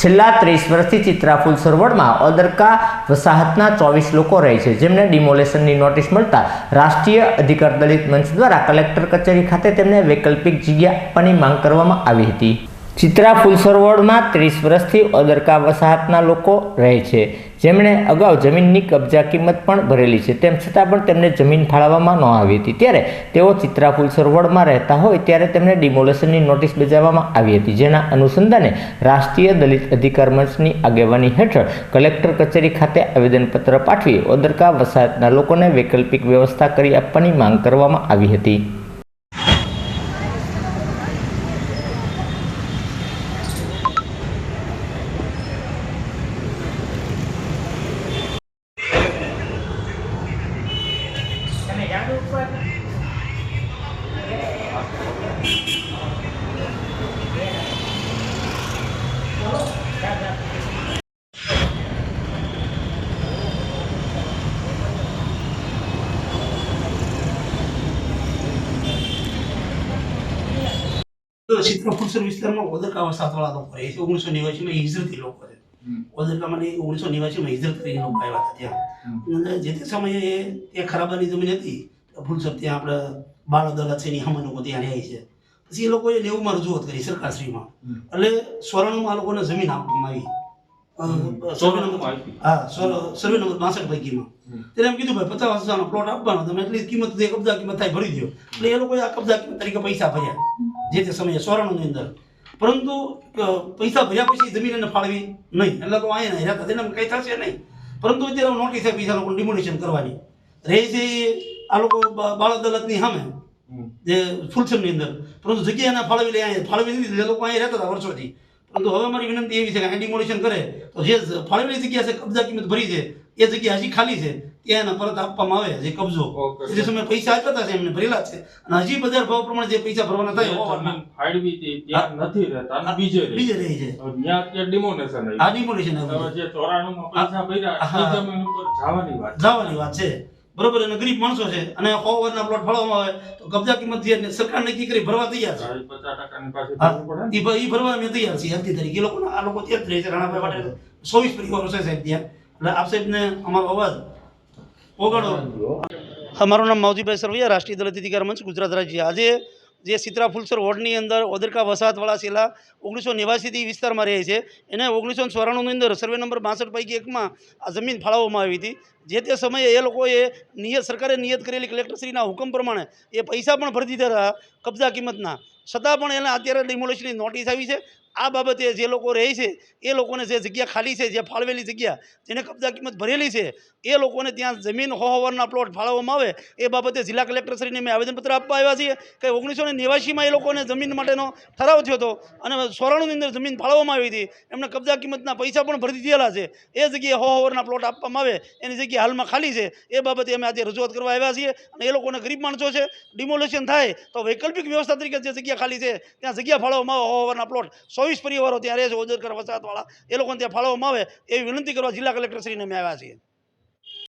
છેલ્લા ત્રીસ વર્ષથી ચિત્રાફુલ સરોવરમાં અદરકા વસાહતના ચોવીસ લોકો રહે છે, જેમને ડિમોલેશનની નોટિસ મળતા રાષ્ટ્રીય અધિકાર દલિત મંચ દ્વારા કલેક્ટર કચેરી ખાતે તેમને વૈકલ્પિક જગ્યા આપવાની માંગ કરવામાં આવી હતી. ચિત્રાફૂલ ફૂલસરવડમાં ત્રીસ વર્ષથી અદરકા વસાહતના લોકો રહે છે. જેમણે અગાઉ જમીનની કબજા કિંમત પણ ભરેલી છે. તેમ છતાં પણ તેમને જમીન ફાળવવામાં ન આવી હતી. ત્યારે તેઓ ચિત્રા ફૂલસરવડમાં રહેતા હોય ત્યારે તેમને ડિમોલેશનની નોટિસ બજાવવામાં આવી હતી, જેના અનુસંધાને રાષ્ટ્રીય દલિત અધિકાર મંચની આગેવાની હેઠળ કલેક્ટર કચેરી ખાતે આવેદનપત્ર પાઠવી અદરકા વસાહતના લોકોને વૈકલ્પિક વ્યવસ્થા કરી આપવાની માંગ કરવામાં આવી હતી. ચિત્રકુસર વિસ્તારમાં ઓદરકા વસાહતવાળા લોકો રહે છે. ઓગણીસો નેવાસીમાં હિજરતી લોકો છે ઓદરકામાં ઓગણીસો નેવાસીમાં હિજરત કરીને લોકો આવ્યા હતા ત્યાં. જે તે સમયે ત્યાં ખરાબાની જમીન હતી ફૂલસર ત્યાં આપણે બાળ અદાલત છે એની લોકો ત્યાં રહે છે. પછી એ લોકોએ નેવુંમાં રજૂઆત કરી સરકારશ્રીમાં. એટલે સોરાણુમાં આ લોકોને જમીન આપવામાં આવી. સર્વે નંબર હા સર- સર્વે નંબર બાસઠ પૈકીમાં. તેને એમ કીધું ભાઈ પચાસ હજારનો પ્લોટ આપવાનો તમે એટલી કિંમત કબજા કિંમત થાય ભરી દો એટલે એ લોકોએ આ કબજા કિંમત તરીકે પૈસા ભર્યા. જે તે સમયે સોરાણુની અંદર. પરંતુ પૈસા ભર્યા પછી જમીન એને ફાળવી નહીં. એટલે તો અહીંયા હેરા રહેતા. તેને કંઈ થશે નહીં. પરંતુ અત્યારે નોટિસ આપી છે લોકોને ડિમોલિશન કરવાની. રહે છે આ લોકો બાળ અદાલતની સામે જે ફૂલસમની અંદર. પરંતુ જગ્યા એને ફાળવી લે અહીંયા ફાળવી દીધી લોકો અહીંયા રહેતા હતા વર્ષોથી. પરંતુ હવે અમારી વિનંતી એવી છે કે ડિમોલિશન કરે તો જે ફાળવેલી જગ્યા છે કબજા કિંમત ભરી છે એ જગ્યા હજી ખાલી છે ત્યાં એના પરત આપવામાં આવે જે કબજો. જે સમય પૈસા આપ્યા હતા એમને ભરેલા છે. અને હજી બજાર ભાવ પ્રમાણે જે પૈસા ભરવાના થાય ફાળવી ત્યાં નથી રહેતા બીજે બીજે રહે છે. ત્યાં ડિમોનેશન આ આવી ડિમોલિશન છે. પૈસા ભર્યા જમીન ઉપર જવાની વાત જવાની વાત છે. બરોબર અને ગરીબ માણસો છે અને સો ઓવરના પ્લોટ ફાળવવામાં આવે તો કબજા કિંમત જે સરકાર નક્કી કરી ભરવા તૈયાર છે. હા. ભરવું અમે તૈયાર છીએ હકતી તરીકે. એ લોકો આ લોકો ત્યાં જ રહે છે રાણાભાઈ માટે ચોવીસ પરિવારો છે સાહેબ ત્યાં. એટલે આપ સાહેબને અમારો અવાજ ઓગાડો મારું નામ માવજીભાઈ સરવૈયા રાષ્ટ્રીય દલિત અધિકાર મંચ ગુજરાત રાજ્ય. આજે જે સિત્રા ફૂલસર વોર્ડની અંદર ઓદરકા વસાહતવાળા છેલ્લા ઓગણીસો નેવાસીથી વિસ્તારમાં રહે છે. એને ઓગણીસો ચોરાણુંની અંદર સર્વે નંબર બાસઠ પૈકી એકમાં આ જમીન ફાળવવામાં આવી હતી. જે તે સમયે એ લોકોએ નિયત સરકારે નિયત કરેલી કલેક્ટરશ્રીના હુકમ પ્રમાણે એ પૈસા પણ ભરી દીધા કબજા કિંમતના. છતાં પણ એને અત્યારે ડિમોલેશનની નોટિસ આવી છે. આ બાબતે જે લોકો રહે છે, એ લોકોને જે જગ્યા ખાલી છે, જે ફાળવેલી જગ્યા, જેને કબજા કિંમત ભરેલી છે, એ લોકોને ત્યાં જમીન હોવાના પ્લોટ ફાળવવામાં આવે, એ બાબતે જિલ્લા કલેક્ટરશ્રીને મેં આવેદનપત્ર આપવા આવ્યા છીએ કે ઓગણીસો ને નેવાસીમાં એ લોકોને જમીન માટેનો ઠરાવ થયો હતો અને સોરાણુની અંદર જમીન ફાળવવામાં આવી હતી. એમને કબજા કિંમતના પૈસા પણ ભરી દીધેલા છે. એ જગ્યાએ હો ઓવરના પ્લોટ આપવામાં આવે, એની જગ્યા હાલમાં ખાલી છે. એ બાબતે અમે આજે રજૂઆત કરવા આવ્યા છીએ અને એ લોકોને ગરીબ માણસો છે ડિમોલેશન થાય તો વૈકલ્પિક વ્યવસ્થા તરીકે જે જગ્યા ખાલી છે, ત્યાં જગ્યા ફાળવવામાં આવે, હો ઓવરના પ્લોટ ચોવીસ પરિવારો ત્યાં રહે છે, ઓજરકર વસાહતવાળા. એ લોકોને ત્યાં ફાળવવામાં આવે એવી વિનંતી કરવા જિલ્લા કલેક્ટરશ્રીને અમે આવ્યા છીએ.